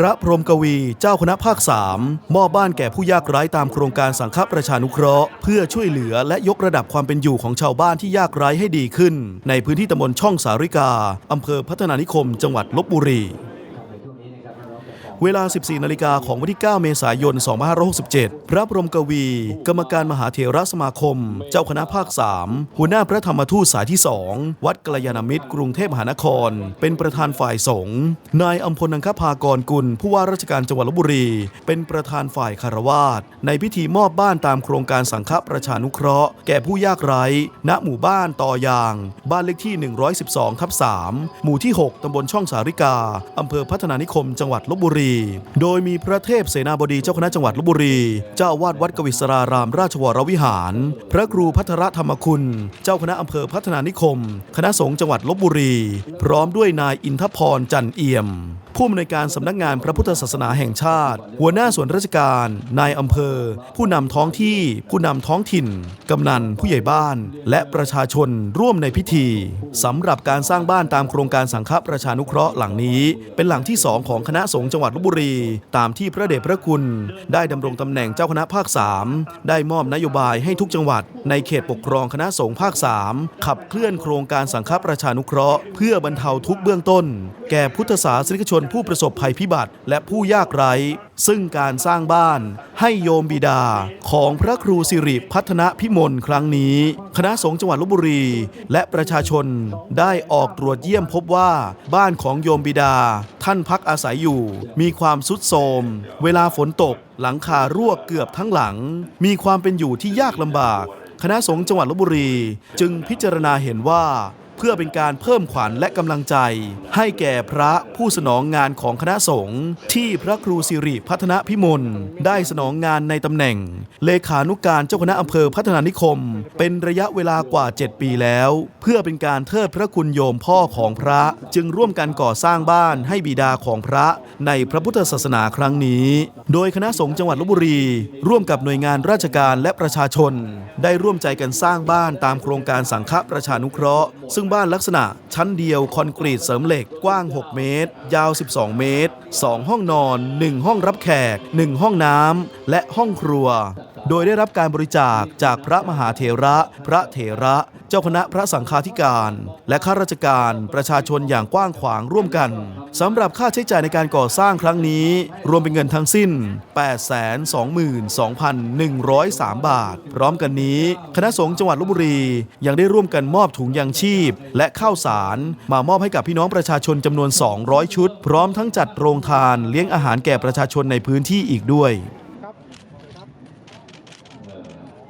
พระพรหมกวีเจ้าคณะภาคสามมอบบ้านแก่ผู้ยากไร้ตามโครงการสังฆประชานุเคราะห์ เพื่อช่วยเหลือและยกระดับความเป็นอยู่ของชาวบ้านที่ยากไร้ให้ดีขึ้น ในพื้นที่ตำบลช่องสาริกาอำเภอพัฒนานิคม จังหวัดลบบุรี เวลา 14 นาฬิกาของวันที่ 9 เมษายน 2567 พระบรมกวี กรรมการมหาเถรสมาคม เจ้าคณะภาค 3 หัวหน้าพระธรรมทูตสายที่ 2 วัดกัลยาณมิตร กรุงเทพมหานคร เป็นประธานฝ่ายสงฆ์นายอัมพลนังคภากรกุล ผู้ว่าราชการจังหวัดลบบุรี เป็นประธานฝ่ายคารวาสในพิธีมอบบ้านตามโครงการสังฆประชานุเคราะห์ แก่ผู้ยากไร้ ณ หมู่บ้านต่อยาง บ้านเลขที่ 112 ทับ 3 หมู่ที่ 6 ตำบลช่องสาริกา อำเภอพัฒนานิคม จังหวัดลบบุรีโดยมีพระเทพเสนาบดีเจ้าคณะจังหวัดลบบุรี เจ้าอาวาดวัดกวิศรารามราชวรวิหาร พระครูพัทรธรรมคุณ เจ้าคณะอำเภอพัฒนานิคม คณะสงฆ์จังหวัดลบบุรี พร้อมด้วยนายอินทพรจันเอี่ยม ผู้อำนวยการสำนักงานพระพุทธศาสนาแห่งชาติ หัวหน้าส่วนราชการ นายอำเภอ ผู้นำท้องที่ ผู้นำท้องถิ่น กำนัน ผู้ใหญ่บ้าน และประชาชนร่วมในพิธีสำหรับการสร้างบ้านตามโครงการสังฆประชานุเคราะห์หลังนี้ เป็นหลังที่สองของคณะสงฆ์จังหวัดลบบุรี ตามที่พระเดชพระคุณ ได้ดำรงตำแหน่งเจ้าคณะภาค 3 ได้มอบนโยบายให้ทุกจังหวัด ในเขตปกครองคณะสงฆ์ภาค 3 ขับเคลื่อนโครงการสังฆประชานุเคราะห์ เพื่อบรรเทาทุกเบื้องต้น แก่พุทธศาสนิกชนผู้ประสบภัยพิบัติและผู้ยากไร้ ซึ่งการสร้างบ้านให้โยมบิดาของพระครูสิริพัฒนพิมลครั้งนี้ คณะสงฆ์จังหวัดลบบุรี และประชาชนได้ออกตรวจเยี่ยมพบว่าบ้านของโยมบิดา ท่านพักอาศัยอยู่ มีความสุดโทรมเวลาฝนตก หลังคารั่วเกือบทั้งหลัง มีความเป็นอยู่ที่ยากลำบาก คณะสงฆ์จังหวัดลบบุรี จึงพิจารณาเห็นว่า เพื่อเป็นการเพิ่มขวัญและกำลังใจ ให้แก่พระผู้สนองงานของคณะสงฆ์ที่พระครูสิริพัฒนพิมลได้สนองงานในตำแหน่ง เลขานุการเจ้าคณะอำเภอพัฒนานิคม เป็นระยะเวลากว่า 7 ปีแล้ว เพื่อเป็นการเทิดพระคุณโยมพ่อของพระจึงร่วมกันก่อสร้างบ้านให้บิดาของพระในพระพุทธศาสนาครั้งนี้โดยคณะสงฆ์จังหวัดลบบุรี ร่วมกับหน่วยงานราชการและประชาชน ได้ร่วมใจกันสร้างบ้านตามโครงการสังฆประชานุเคราะห์ ซึ่งบ้านลักษณะ ชั้นเดียวคอนกรีตเสริมเหล็กกว้าง 6 เมตร ยาว 12 เมตร 2 ห้องนอน 1 ห้องรับแขก 1 ห้องน้ำและห้องครัว โดยได้รับการบริจาคจากพระมหาเถระ พระเถระ เจ้าคณะพระสังฆาธิการ และข้าราชการประชาชนอย่างกว้างขวางร่วมกันสำหรับค่าใช้จ่ายในการก่อสร้างครั้งนี้ รวมเป็นเงินทั้งสิ้น 822,103 บาท พร้อมกันนี้ คณะสงฆ์จังหวัดลบบุรียังได้ร่วมกันมอบถุงยางชีพ และข้าวสาร มามอบให้กับพี่น้องประชาชนจำนวน 200 ชุด พร้อมทั้งจัดโรงทานเลี้ยงอาหารแก่ประชาชนในพื้นที่อีกด้วย 呃